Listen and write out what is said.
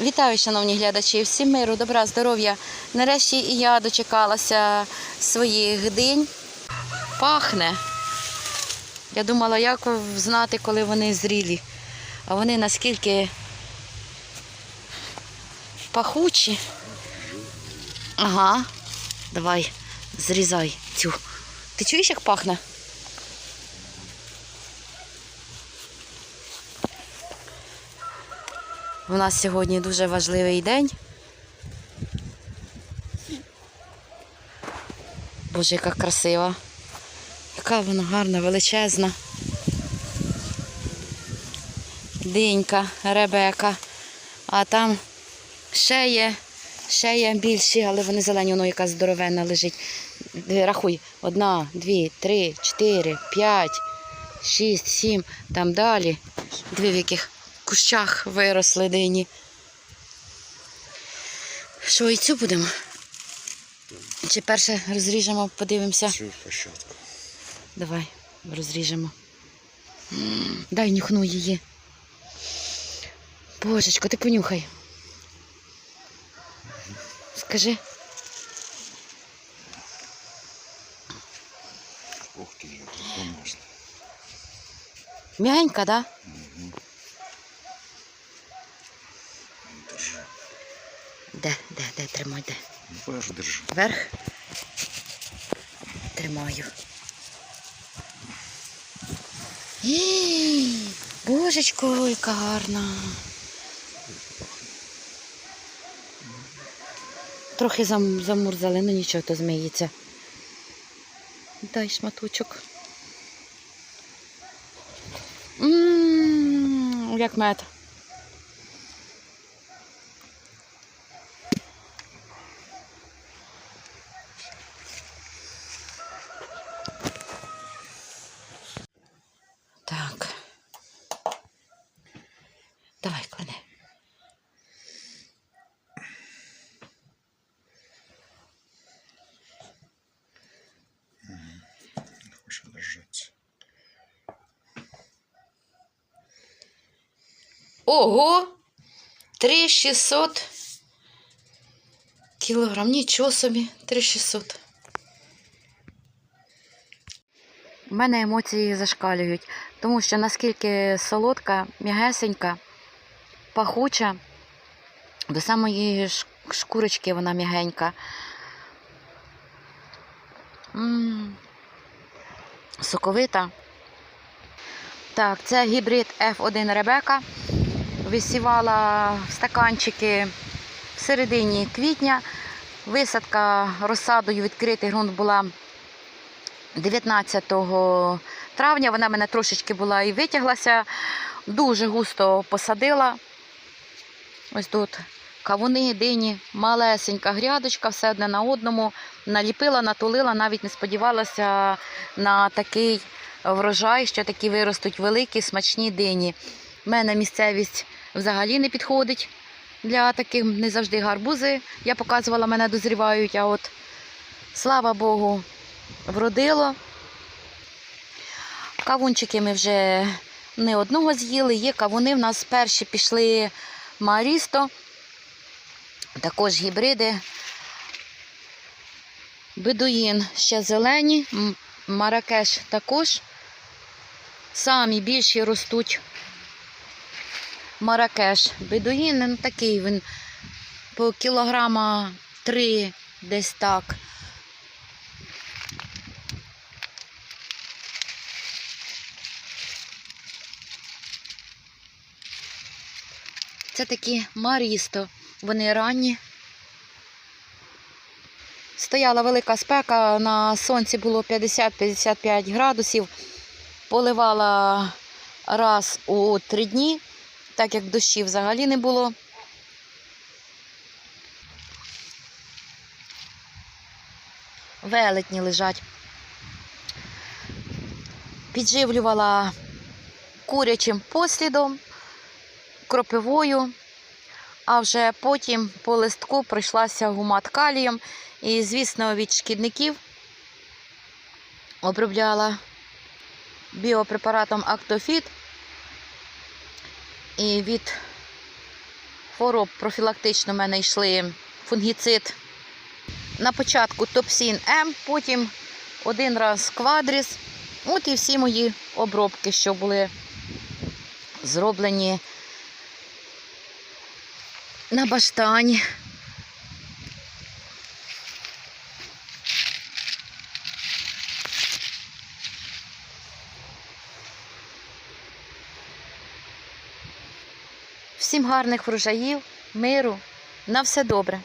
Вітаю, шановні глядачі, всім миру, добра, здоров'я. Нарешті і я дочекалася своїх день. Пахне. Я думала, як знати, коли вони зрілі. А вони наскільки пахучі. Ага. Давай, зрізай цю. Ти чуєш, як пахне? У нас сьогодні дуже важливий день. Боже, яка красива. Яка вона гарна, величезна. Динька, ребека. А там ще є, ще є більші, але вони зелені, воно якась здоровенна лежить. Рахуй. Одна, дві, три, чотири, п'ять, шість, сім. Там далі. Дві в яких кущах виросли дині. Що, і цю будемо? Чи перше розріжемо, подивимося? Цю площадку. Давай, розріжемо. М, Дай нюхну її. Божечко, ти понюхай. Скажи. Ух ти, як домашня. Мягенька, да? Де, де, де, тримай, де? Вверх держи. Вверх. Тримаю. Ій, Божечко, яка гарна. Трохи зам, замурзали, ну нічого, то змиється. Дай шматочок. Ммм, як мед. Так. Давай, клади. Не хоче держатися. Ого! 3600 кілограм. Нічого собі, 3600. У мене емоції зашкалюють, тому що наскільки солодка, м'ягесенька, пахуча, до самої шкурочки вона м'ягенька. Соковита. Так, це гібрид F1 Ребека. Висівала в стаканчики в середині квітня. Висадка розсадою відкритий ґрунт була 19 травня. Вона мене трошечки була і витяглася. Дуже густо посадила. Ось тут кавуни, дині, малесенька грядочка, все одне на одному. Наліпила, натулила, навіть не сподівалася на такий врожай, що такі виростуть великі, смачні дині. У мене місцевість взагалі не підходить для таких не завжди гарбузи. Я показувала, мене дозрівають, а от слава Богу, вродило. Кавунчики ми вже не одного з'їли. Є кавуни. В нас перші пішли Марісто, також гібриди. Бедуїн ще зелені, Маракеш також. Самі більші ростуть Маракеш. Бедуїн ну, такий він по кілограма три десь так. Це такі Марісто. Вони ранні. Стояла велика спека, на сонці було 50-55 градусів. Поливала раз у три дні, так як дощів взагалі не було. Велетні лежать. Підживлювала курячим послідом, кропивою, а вже потім по листку пройшлася гумат калієм. І, звісно, від шкідників обробляла біопрепаратом Актофіт і від хвороб профілактично в мене йшли фунгіцид. На початку топсін М, потім один раз квадріс. От і всі мої обробки, що були зроблені на баштані. Всім гарних врожаїв, миру, на все добре.